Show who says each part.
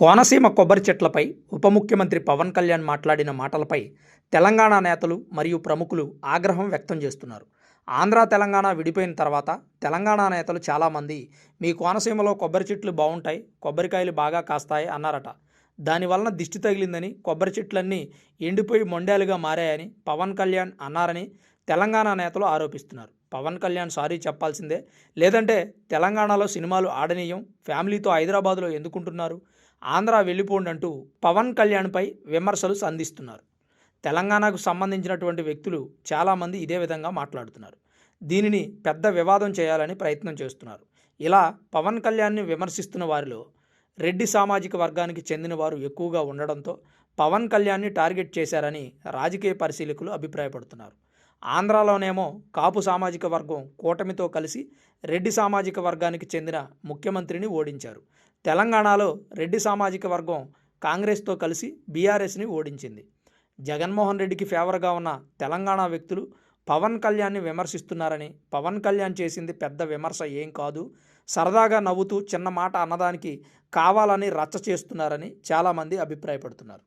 Speaker 1: కోనసీమ కొబ్బరి చెట్లపై ఉప ముఖ్యమంత్రి పవన్ కళ్యాణ్ మాట్లాడిన మాటలపై తెలంగాణ నేతలు మరియు ప్రముఖులు ఆగ్రహం వ్యక్తం చేస్తున్నారు. ఆంధ్ర తెలంగాణ విడిపోయిన తర్వాత తెలంగాణ నేతలు చాలామంది మీ కోనసీమలో కొబ్బరి చెట్లు బాగుంటాయి కొబ్బరికాయలు బాగా కాస్తాయి అన్నారట. దానివలన దిష్టి తగిలిందని కొబ్బరి చెట్లన్నీ ఎండిపోయి మొండాలుగా మారాయని పవన్ కళ్యాణ్ అన్నారని తెలంగాణ నేతలు ఆరోపిస్తున్నారు. పవన్ కళ్యాణ్ సారీ చెప్పాల్సిందే. లేదంటే తెలంగాణలో సినిమాలు ఆడనీయం ఫ్యామిలీతో హైదరాబాద్లో ఎందుకుంటున్నారు? ఆంధ్ర వెళ్ళిపోండి అంటూ పవన్ కళ్యాణ్పై విమర్శలు సంధిస్తున్నారు. తెలంగాణకు సంబంధించినటువంటి వ్యక్తులు చాలామంది ఇదే విధంగా మాట్లాడుతున్నారు. దీనిని పెద్ద వివాదం చేయాలని ప్రయత్నం చేస్తున్నారు. ఇలా పవన్ కళ్యాణ్ని విమర్శిస్తున్న వారిలో రెడ్డి సామాజిక వర్గానికి చెందిన వారు ఎక్కువగా ఉండడంతో పవన్ కళ్యాణ్ని టార్గెట్ చేశారని రాజకీయ పరిశీలకులు అభిప్రాయపడుతున్నారు. ఆంధ్రాలోనేమో కాపు సామాజిక వర్గం కూటమితో కలిసి రెడ్డి సామాజిక వర్గానికి చెందిన ముఖ్యమంత్రిని ఓడించారు. తెలంగాణలో రెడ్డి సామాజిక వర్గం కాంగ్రెస్తో కలిసి బీఆర్ఎస్ని ఓడించింది. జగన్మోహన్ రెడ్డికి ఫేవర్గా ఉన్న తెలంగాణ వ్యక్తులు పవన్ కళ్యాణ్ని విమర్శిస్తున్నారని పవన్ కళ్యాణ్ చేసింది పెద్ద విమర్శ ఏం కాదు. సరదాగా నవ్వుతూ చిన్న మాట అన్నదానికి కావాలని రచ్చ చేస్తున్నారని చాలామంది అభిప్రాయపడుతున్నారు.